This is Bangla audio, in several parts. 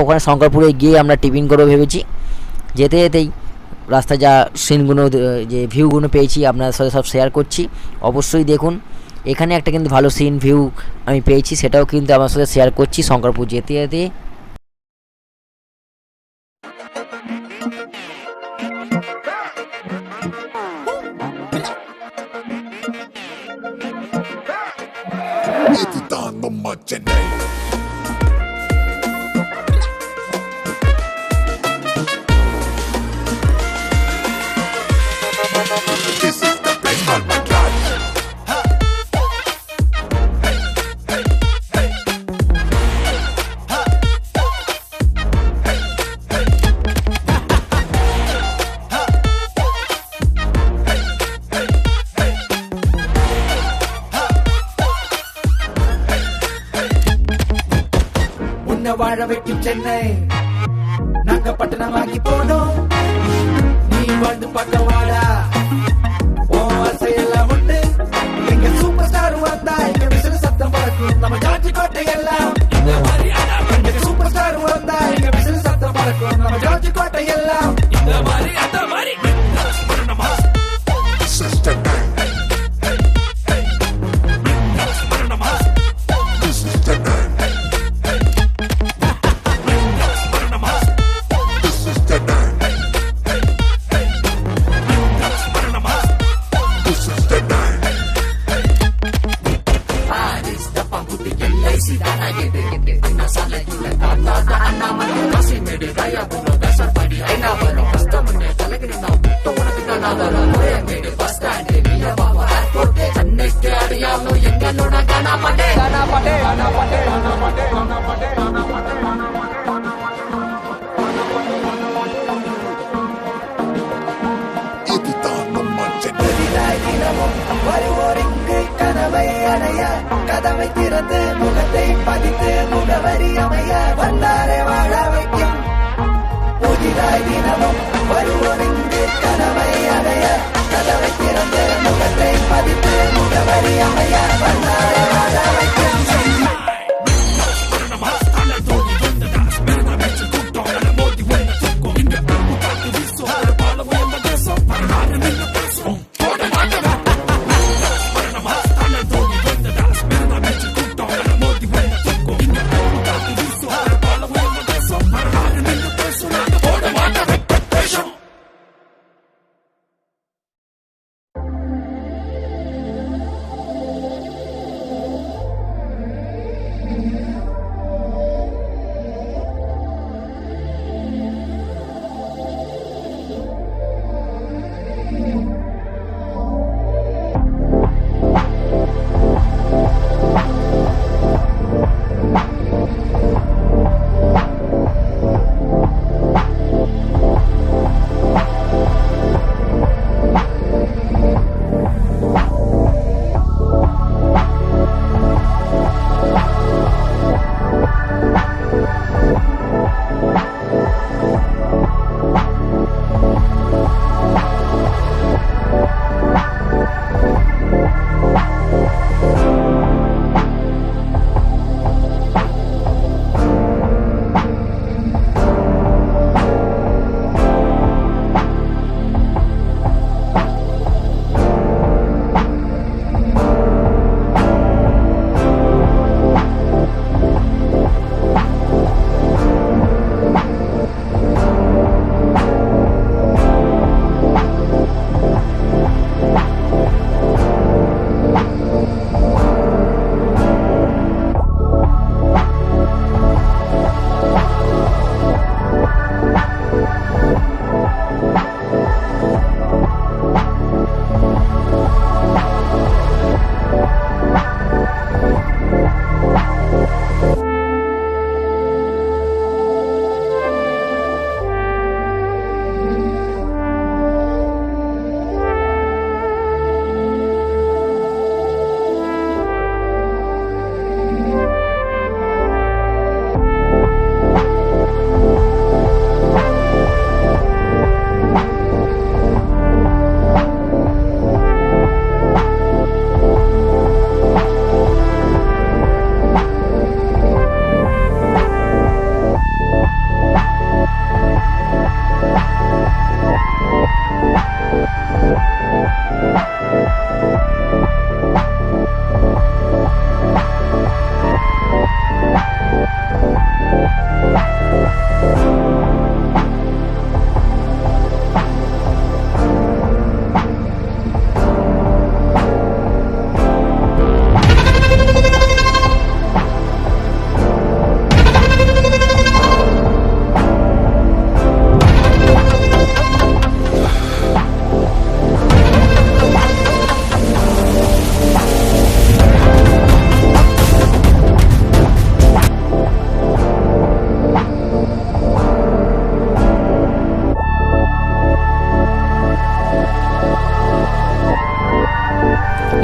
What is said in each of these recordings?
ওখানে শঙ্করপুরে গিয়ে আমরা টিফিন করব ভেবেছি। যেতে যেতেই রাস্তায় যা সিনগুলো যে ভিউগুলো পেয়েছি, আপনাদের সাথে সব শেয়ার করছি। অবশ্যই দেখুন, এখানে একটা কিন্তু ভালো সিন ভিউ আমি পেয়েছি, সেটাও কিন্তু আমার সাথে শেয়ার করছি শঙ্করপুর যেতে যেতে। Evitando Magenei. வாழ வைக்கும் சென்னை. நாங்க பட்டணமாகி போனோம். We are the yummy.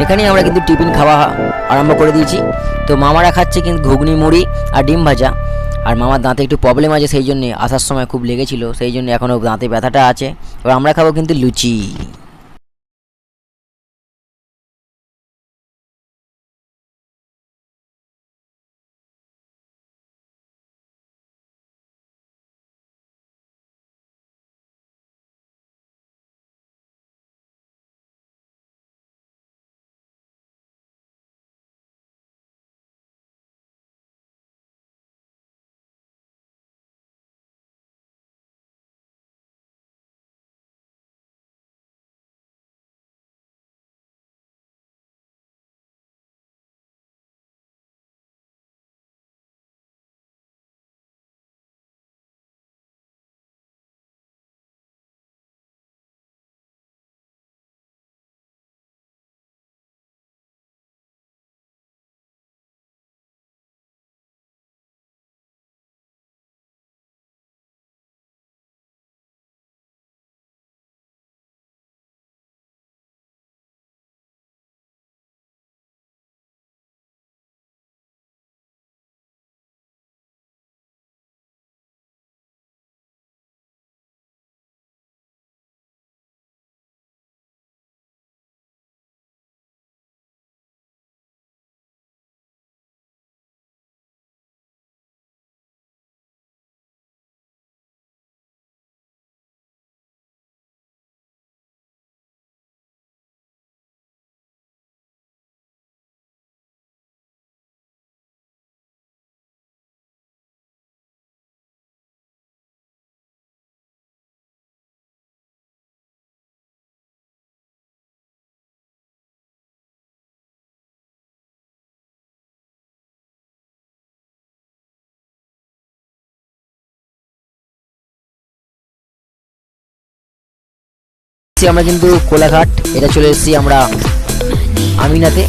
এখানেই আমরা কিন্তু টিফিন খাওয়া আরম্ভ করে দিয়েছি। তো মামারা খাচ্ছে কিন্তু ঘুগনি, মুড়ি আর ডিম ভাজা। আর মামার দাঁতে একটু প্রবলেম আছে, সেই জন্যে আসার সময় খুব লেগেছিল, সেই জন্য এখনও দাঁতে ব্যথাটা আছে। এবার আমরা খাব কিন্তু লুচি। আমরা কিন্তু কোলাঘাট। এটা চলে এসেছি আমরা আমিনাতে।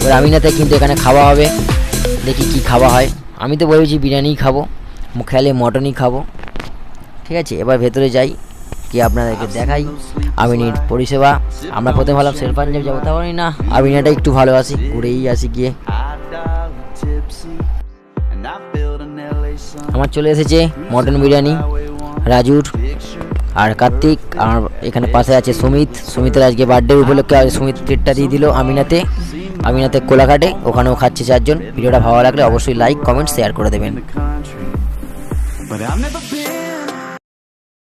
এবার আমিনাতে কিন্তু এখানে খাওয়া হবে। দেখি কি খাওয়া হয়। আমি তো বলেছি বিরিয়ানিই খাব, খেলে মটনই খাব। ঠিক আছে, এবার ভেতরে যাই কি আপনাদেরকে দেখাই আমিনির পরিষেবা। আমরা প্রথমে ভাবলাম শের পাঞ্জাব যাব তা না। আমিনাটা একটু ভালোবাসি ঘুরেই আসি গিয়ে। আমার চলে এসেছে মটন বিরিয়ানি, রাজুর। আর কার্তিক, আর এখানে পাশে আছে সুমিত। সুমিতের আজকে বার্থডে উপলক্ষে সুমিত ট্রিটটা দিয়ে দিল আমিনাতে। আমিনাতে কোলাঘাটে, ওখানেও খাচ্ছে চারজন। ভিডিওটা ভালো লাগলে অবশ্যই লাইক কমেন্ট শেয়ার করে দেবেন।